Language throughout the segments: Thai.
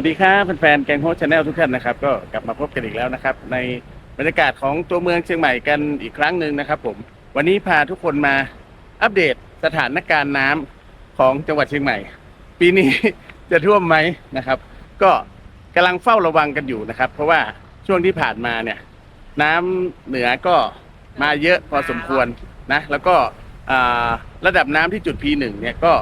วัสดีครับแฟนๆแกงโฮสชาแนลทุกท่านนะครับ ก็กลับมาพบกันอีกแล้วนะครับ ในบรรยากาศของตัวเมืองเชียงใหม่กันอีกครั้งหนึ่งนะครับ ผมวันนี้พาทุกคนมาอัปเดตสถานการณ์น้ำของจังหวัดเชียงใหม่ ปีนี้ จะท่วมไหมนะครับ ก็กำลังเฝ้าระวังกันอยู่นะครับ เพราะว่าช่วงที่ผ่านมาเนี่ย น้ำเหนือก็มาเยอะพอสมควรนะแล้วก็ระดับน้ำที่จุด P1 เนี่ยก็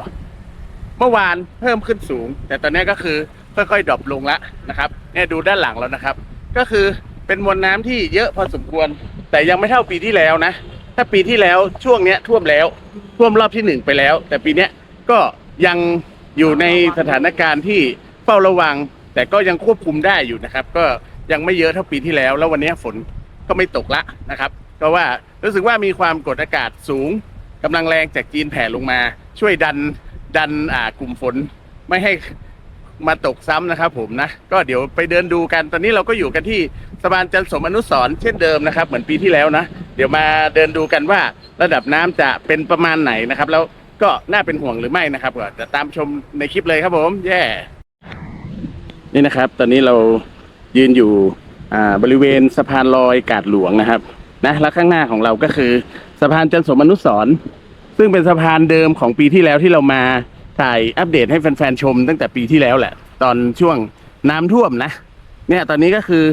เมื่อวานเพิ่มขึ้นสูง แต่ตอนนี้ก็คือ ค่อยๆดรอปลงละนะครับเนี่ยดูด้านหลังแล้วนะครับ ก็คือเป็นมวลน้ำที่เยอะพอสมควร แต่ยังไม่เท่าปีที่แล้วนะ ถ้าปีที่แล้วช่วงเนี้ยท่วมแล้วท่วมรอบที่หนึ่งไปแล้ว แต่ปีเนี้ยก็ยังอยู่ในสถานการณ์ที่เฝ้าระวัง แต่ก็ยังควบคุมได้อยู่นะครับ ก็ยังไม่เยอะเท่าปีที่แล้ว แล้ววันนี้ฝนก็ไม่ตกละนะครับเพราะว่ารู้สึกว่ามีความกดอากาศสูงกำลังแรงจากจีนแผ่ลงมา ช่วยดันดันอ่ากลุ่มฝนไม่ให้ มาตกซ้ำนะครับผมนะ ก็เดี๋ยวไปเดินดูกัน ตอนนี้เราก็อยู่กันที่สะพานจันสมอนุสร์เช่นเดิมนะครับ เหมือนปีที่แล้วนะ เดี๋ยวมาเดินดูกันว่าระดับน้ำจะเป็นประมาณไหนนะครับ แล้วก็น่าเป็นห่วงหรือไม่นะครับก็จะตามชมในคลิปเลยครับผมแย่นี่นะครับ ตอนนี้เรายืนอยู่อ่าบริเวณสะพานลอยกาดหลวงนะครับนะแล้วข้างหน้าของเราก็คือสะพานจันสมอนุสร์ซึ่งเป็นสะพานเดิมของปีที่แล้วที่เรามา ถ่ายอัปเดตให้แฟนๆชมตั้งแต่ปีที่แล้วแหละ ตอนช่วงน้ำท่วมนะ เนี่ยตอนนี้ก็คือ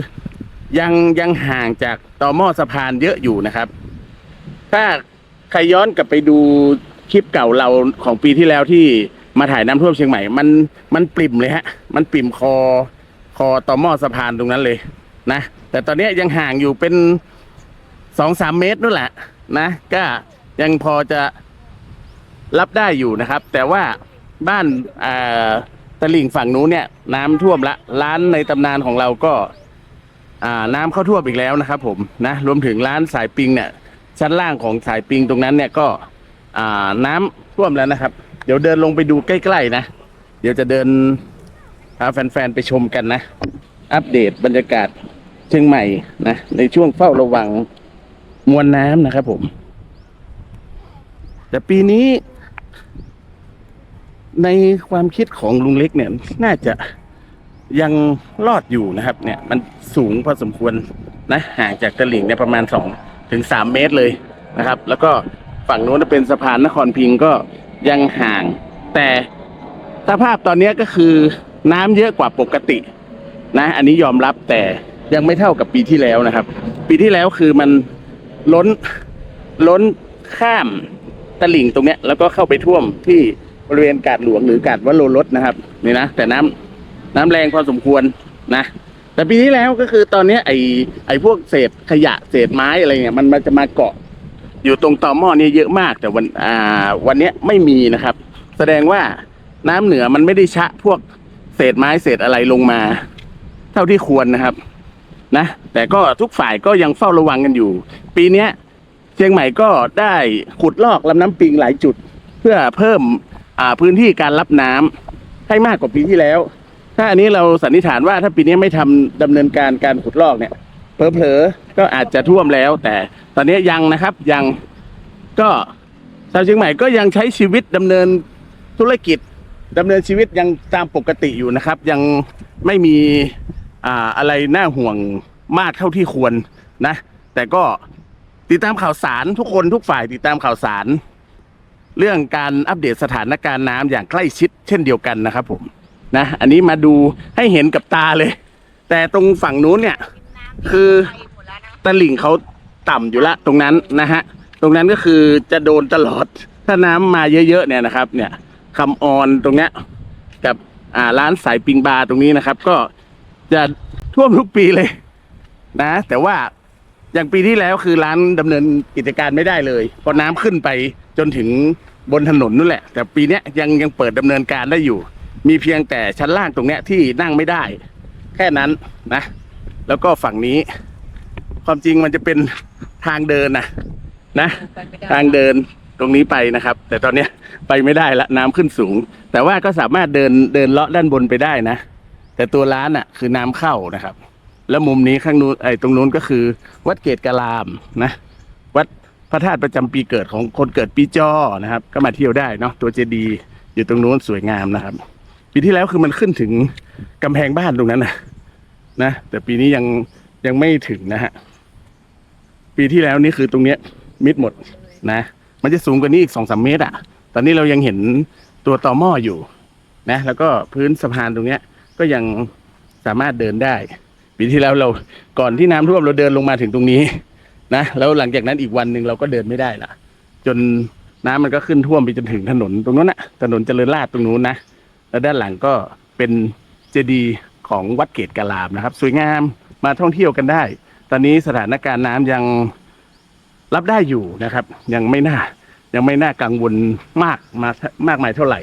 ยังยังห่างจากต่อหม้อสะพานเยอะอยู่นะครับ ถ้าใครย้อนกลับไปดูคลิปเก่าเราของปีที่แล้วที่มาถ่ายน้ำท่วมเชียงใหม่ มันมันปริ่มเลยฮะ มันปริ่มคอ คอต่อหม้อสะพานตรงนั้นเลยนะ แต่ตอนนี้ยังห่างอยู่เป็นสองสามเมตรนู่นแหละนะ ก็ยังพอจะรับได้อยู่นะครับ แต่ว่า บ้านอ่าตลิ่งฝั่งนู้นเนี่ย น้ำท่วมละร้านในตำนานของเราก็ อ่าน้ำเข้าท่วมอีกแล้วนะครับ ผมนะรวมถึงร้านสายปิงเนี่ย ชั้นล่างของสายปิงตรงนั้นเนี่ยก็อ่าน้ำท่วมแล้วนะครับ เดี๋ยวเดินลงไปดูใกล้ๆนะ เดี๋ยวจะเดินพาแฟนๆไปชมกันนะ อัปเดตบรรยากาศเชียงใหม่นะในช่วงเฝ้าระวังมวลน้ำนะครับผม แต่ปีนี้ ในความคิดของลุงเล็กเนี่ยน่าจะยังรอดอยู่นะครับ เนี่ย มันสูงพอสมควรนะห่างจากตลิ่งเนี่ยประมาณสองถึงสามเมตรเลยนะครับ แล้วก็ฝั่งโน้นจะเป็นสะพานนครพิงก็ยังห่าง แต่สภาพตอนนี้ก็คือน้ำเยอะกว่าปกติ นะ อันนี้ยอมรับแต่ยังไม่เท่ากับปีที่แล้วนะครับ ปีที่แล้วคือมันล้นล้นข้ามตลิ่งตรงเนี้ย แล้วก็เข้าไปท่วมที่ บริเวณกาดหลวงหรือกาดวโรรสนะครับนี่นะแต่น้ำน้ำแรงพอสมควรนะแต่ปีที่แล้วก็คือตอนนี้ไอ้ไอ้พวกเศษขยะเศษไม้อะไรเงี้ยมันมันจะมาเกาะอยู่ตรงต่อหม้อนี่เยอะมาก แต่วันอ่าวันนี้ไม่มีนะครับ แสดงว่าน้ำเหนือมันไม่ได้ชะพวกเศษไม้เศษอะไรลงมา เท่าที่ควรนะครับ นะ แต่ก็ทุกฝ่ายก็ยังเฝ้าระวังกันอยู่ ปีเนี้ยเชียงใหม่ก็ได้ขุดลอกลำน้ำปิงหลายจุด เพื่อเพิ่ม อ่าพื้นที่การรับน้ำให้มากกว่าปีที่แล้ว ถ้าอันนี้เราสันนิษฐานว่าถ้าปีนี้ไม่ทำดำเนินการการขุดลอกเนี่ยเผลอๆก็อาจจะท่วมแล้ว แต่ตอนนี้ยังนะครับยังก็ชาวเชียงใหม่ก็ยังใช้ชีวิตดำเนินธุรกิจดำเนินชีวิตยังตามปกติอยู่นะครับ ยังไม่มีอ่าอะไรน่าห่วงมากเท่าที่ควรนะ แต่ก็ติดตามข่าวสารทุกคนทุกฝ่ายติดตามข่าวสาร เรื่องการอัปเดตสถานการณ์น้ำอย่างใกล้ชิดเช่นเดียวกันนะครับผมนะอันนี้มาดูให้เห็นกับตาเลย แต่ตรงฝั่งนู้นเนี่ยคือตลิ่งเขาต่ำอยู่ละตรงนั้นนะฮะตรงนั้นก็คือจะโดนตลอดถ้าน้ำมาเยอะๆเนี่ยนะครับ เนี่ยคำออนตรงเนี้ยกับอ่าร้านสายปิงบาร์ตรงนี้นะครับ ก็จะท่วมทุกปีเลยนะ แต่ว่าอย่างปีที่แล้วคือร้านดำเนินกิจการไม่ได้เลยเพราะน้ำขึ้นไป จนถึงบนถนนนั่นแหละ แต่ปีเนี้ยยังยังเปิดดำเนินการได้อยู่ มีเพียงแต่ชั้นล่างตรงเนี้ยที่นั่งไม่ได้ แค่นั้นนะ แล้วก็ฝั่งนี้ ความจริงมันจะเป็นทางเดินนะนะ ทางเดินตรงนี้ไปนะครับ แต่ตอนเนี้ยไปไม่ได้ละน้ำขึ้นสูง แต่ว่าก็สามารถเดินเดินเลาะด้านบนไปได้นะ แต่ตัวร้านอะ คือน้ำเข้านะครับ แล้วมุมนี้ข้างนู้นไอ้ตรงนู้นก็คือ วัดเกตกะลามนะ วัด พระธาตุประจำปีเกิดของคนเกิดปีจอนะครับ ก็มาเที่ยวได้เนาะตัวเจดีย์อยู่ตรงนู้นสวยงามนะครับ ปีที่แล้วคือมันขึ้นถึงกำแพงบ้านตรงนั้นนะนะแต่ปีนี้ยังยังไม่ถึงนะฮะปีที่แล้วนี่คือตรงเนี้ยมิดหมดนะ มันจะสูงกว่านี้อีกสองสามเมตรอะตอนนี้เรายังเห็นตัวต่อหม้ออยู่นะ แล้วก็พื้นสะพานตรงเนี้ย ก็ยังสามารถเดินได้ ปีที่แล้วเราก่อนที่น้ำท่วมเราเดินลงมาถึงตรงนี้ นะแล้วหลังจากนั้นอีกวันหนึ่งเราก็เดินไม่ได้ละจนน้ำมันก็ขึ้นท่วมไปจนถึงถนนตรงนู้นนะถนนเจริญราษฎร์ตรงนู้นนะแล้วด้านหลังก็เป็นเจดีย์ของวัดเกตกาลามนะครับ สวยงามมาท่องเที่ยวกันได้ ตอนนี้สถานการณ์น้ำยังรับได้อยู่นะครับ ยังไม่น่ายังไม่น่ากังวลมากมามากมายเท่าไหร่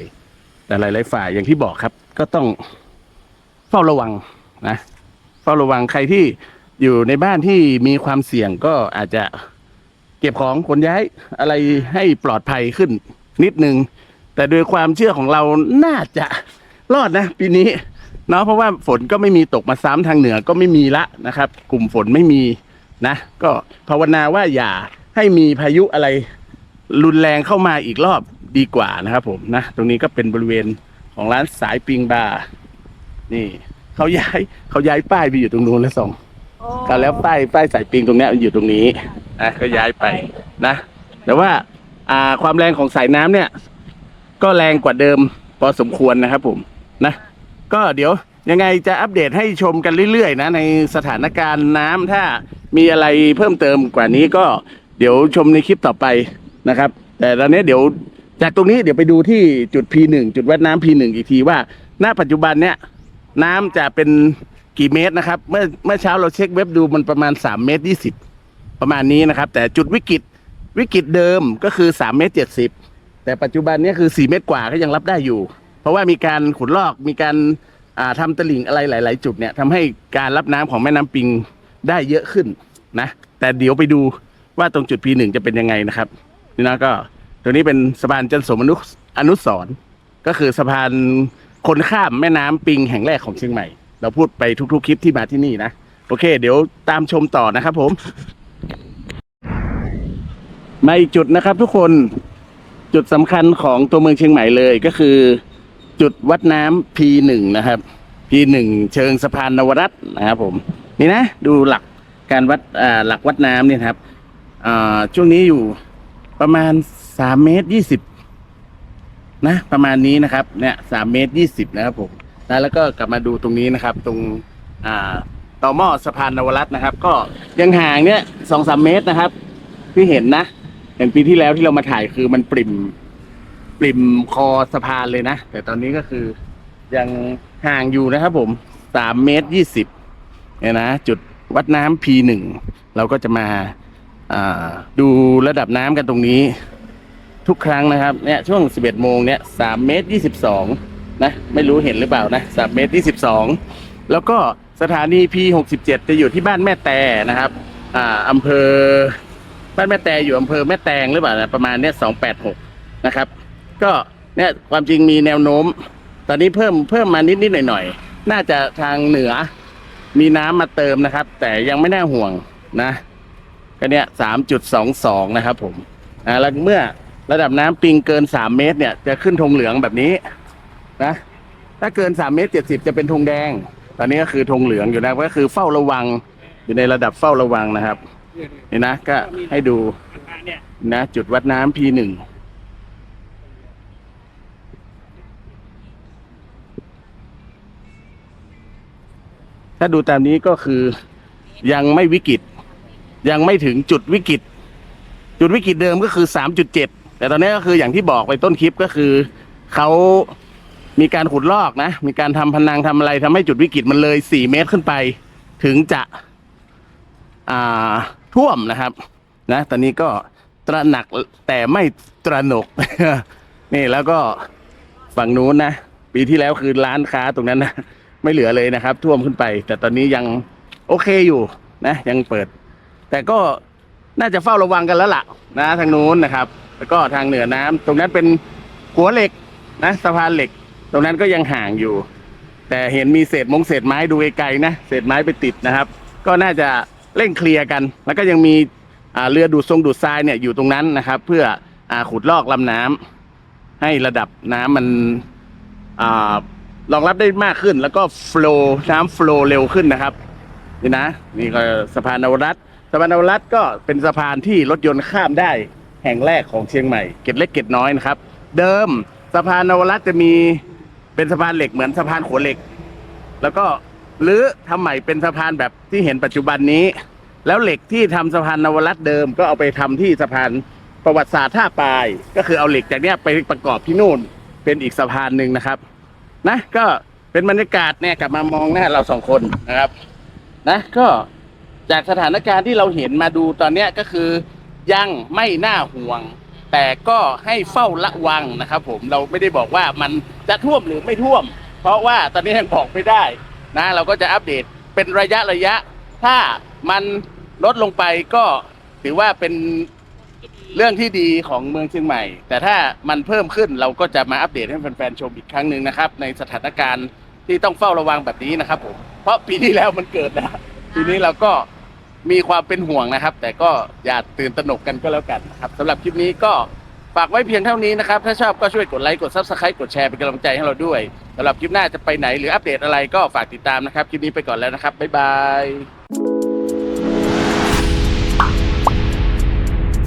แต่หลายๆฝ่ายอย่างที่บอกครับ ก็ต้องเฝ้าระวังนะเฝ้าระวังใครที่ อยู่ในบ้านที่มีความเสี่ยงก็อาจจะเก็บของขนย้ายอะไรให้ปลอดภัยขึ้นนิดนึง แต่โดยความเชื่อของเราน่าจะรอดนะปีนี้เนาะเพราะว่าฝนก็ไม่มีตกมาซ้ำทางเหนือก็ไม่มีละนะครับ กลุ่มฝนไม่มีนะ ก็ภาวนาว่าอย่าให้มีพายุอะไรรุนแรงเข้ามาอีกรอบดีกว่านะครับผมนะ ตรงนี้ก็เป็นบริเวณของร้านสายปิงบาร์นี่เขาย้ายเขาย้ายป้ายไปอยู่ตรงนู้นแล้วสอง ก็แล้วป้ายป้ายสายปิงตรงเนี้ยอยู่ตรงนี้นะก็ย้ายไปนะ แต่ว่าอ่าความแรงของสายน้ำเนี่ย ก็แรงกว่าเดิมพอสมควรนะครับผมนะ ก็เดี๋ยวยังไงจะอัปเดตให้ชมกันเรื่อยๆนะในสถานการณ์น้ำถ้ามีอะไรเพิ่มเติมกว่านี้ก็เดี๋ยวชมในคลิปต่อไปนะครับ แต่ตอนนี้เดี๋ยวจากตรงนี้เดี๋ยวไปดูที่จุด P1 จุดวัดน้ำ P1 อีกทีว่า ณปัจจุบันเนี่ยน้ำจะเป็น กี่เมตรนะครับ เมื่อเมื่อเช้าเราเช็คเว็บดูมันประมาณ3เมตร20 ประมาณนี้นะครับ แต่จุดวิกฤตวิกฤตเดิมก็คือ3เมตร70 แต่ปัจจุบันนี้คือ 4 เมตรกว่าก็ยังรับได้อยู่ เพราะว่ามีการขุดลอกมีการาทำตลิ่งอะไรหลาย ๆ จุดเนี่ยทำให้การรับน้ำของแม่น้ำปิงได้เยอะขึ้นนะแต่เดี๋ยวไปดูว่าตรงจุด P1 จะเป็นยังไงนะครับนี่นะก็ตัวนี้เป็นสะพานจันสมนุอนุสร์ก็คือสะพานคนข้ามแม่น้ำปิงแห่งแรกของเชียงใหม่ เราพูดไปทุกๆคลิปที่มาที่นี่นะ โอเค เดี๋ยวตามชมต่อนะครับผมมาอีกจุดนะครับ ทุกคนจุดสำคัญของตัวเมืองเชียงใหม่เลยก็คือ จุดวัดน้ำ P1 นะครับ P1 เชิงสะพานนวรัตน์นะครับผม นี่นะ ดูหลักการวัดหลักวัดน้ำเนี่ยครับช่วงนี้อยู่ประมาณสามเมตรยี่สิบนะประมาณนี้นะครับเนี่ยสามเมตรยี่สิบนะครับผม นะแล้วก็กลับมาดูตรงนี้นะครับ ตรงอ่าต่อหม้อสะพานนวรัตน์นะครับ ก็ยังห่างเนี่ยสองสามเมตรนะครับ ที่เห็นนะอย่างปีที่แล้วที่เรามาถ่ายคือมันปริ่มปริ่มคอสะพานเลยนะ แต่ตอนนี้ก็คือยังห่างอยู่นะครับ ผมสามเมตรยี่สิบเนี่ยนะจุดวัดน้ำ P1 เราก็จะมาอ่าดูระดับน้ำกันตรงนี้ ทุกครั้งนะครับเนี่ยช่วง 11 โมงเนี่ย3เมตร 22 นะ ไม่รู้เห็นหรือเปล่านะ3เมตร22แล้วก็สถานี P67 จะอยู่ที่บ้านแม่แต่นะครับ อ่าอำเภอ บ้านแม่แต่อยู่อำเภอแม่แตงหรือเปล่านะประมาณเนี้ย286นะครับ ก็เนี่ยความจริงมีแนวโน้ม ตอนนี้เพิ่มเพิ่มมานิดนิดหน่อยหน่อยน่าจะทางเหนือ มีน้ำมาเติมนะครับ แต่ยังไม่น่าห่วงนะ ก็เนี่ยสามจุดสองสองนะครับผมอ่าแล้วเมื่อระดับน้ำปิงเกินสามเมตรเนี่ยจะขึ้นธงเหลืองแบบนี้ นะ ถ้าเกินสามเมตรเจ็ดสิบจะเป็นธงแดง ตอนนี้ก็คือธงเหลืองอยู่นะก็คือเฝ้าระวังอยู่ในระดับเฝ้าระวังนะครับนี่นะก็ให้ดูนะ จุดวัดน้ำ P หนึ่งถ้าดูตามนี้ก็คือยังไม่วิกฤต ยังไม่ถึงจุดวิกฤต จุดวิกฤตเดิมก็คือสามจุดเจ็ดแต่ตอนนี้ก็คืออย่างที่บอกไปต้นคลิปก็คือเขา มีการขุดลอกนะ มีการทำพนังทำอะไรทำให้จุดวิกฤตมันเลยสี่เมตรขึ้นไป ถึงจะอ่าท่วมนะครับ นะ ตอนนี้ก็ตระหนักแต่ไม่ตระหนก นี่แล้วก็ฝั่งนู้นนะ ปีที่แล้วคือร้านค้าตรงนั้นนะไม่เหลือเลยนะครับ ท่วมขึ้นไป แต่ตอนนี้ยังโอเคอยู่นะ ยังเปิด แต่ก็น่าจะเฝ้าระวังกันแล้วล่ะ นะ ทางนู้นนะครับ แล้วก็ทางเหนือน้ำตรงนั้นเป็นหัวเหล็กนะสะพานเหล็ก ตรงนั้นก็ยังห่างอยู่ แต่เห็นมีเศษมงเศษไม้ดูไกลๆนะเศษไม้ไปติดนะครับ ก็น่าจะเร่งเคลียร์กัน แล้วก็ยังมีเรือดูดทรงดูดทรายเนี่ยอยู่ตรงนั้นนะครับ เพื่ออขุดลอกลำน้ำให้ระดับน้ำมันอรองรับได้มากขึ้น แล้วก็ฟลว์น้ำฟลว์เร็วขึ้นนะครับนี่นะนี่ก็สะพานนวรัตสะพานนวรัตก็เป็นสะพานที่รถยนต์ข้ามได้แห่งแรกของเชียงใหม่เกตเล็กเกตน้อยนะครับ เดิมสะพานนวรัตจะมี เป็นสะพานเหล็กเหมือนสะพานขัวเหล็ก แล้วก็หรือทำใหม่เป็นสะพานแบบที่เห็นปัจจุบันนี้ แล้วเหล็กที่ทำสะพานนวรัตเดิม ก็เอาไปทำที่สะพานประวัติศาสตร์ท่าปลาย ก็คือเอาเหล็กจากเนี้ยไปประกอบที่นู่น เป็นอีกสะพานหนึ่งนะครับ นะก็เป็นบรรยากาศเนี่ยกลับมามองหน้าเราสองคนนะครับ นะก็จากสถานการณ์ที่เราเห็นมาดูตอนเนี้ยก็คือยังไม่น่าห่วง แต่ก็ให้เฝ้าระวังนะครับ ผมเราไม่ได้บอกว่ามัน จะท่วมหรือไม่ท่วม เพราะว่าตอนนี้ยังบอกไม่ได้นะเราก็จะอัปเดตเป็นระยะระยะ ถ้ามันลดลงไปก็ถือว่าเป็นเรื่องที่ดีของเมืองเชียงใหม่ แต่ถ้ามันเพิ่มขึ้นเราก็จะมาอัปเดตให้แฟนๆชมอีกครั้งหนึ่งนะครับ ในสถานการณ์ที่ต้องเฝ้าระวังแบบนี้นะครับผมเพราะปีที่แล้วมันเกิดนะปีนี้เราก็มีความเป็นห่วงนะครับ แต่ก็อย่าตื่นตระหนกกันก็แล้วกันนะครับสำหรับคลิปนี้ก็ ฝากไว้เพียงเท่านี้นะครับ ถ้าชอบก็ช่วยกดไลค์กดซับสไครต์กดแชร์เป็นกำลังใจให้เราด้วยสำหรับคลิปหน้าจะไปไหนหรืออัปเดตอะไรก็ฝากติดตามนะครับ คลิปนี้ไปก่อนแล้วนะครับ บ๊ายบาย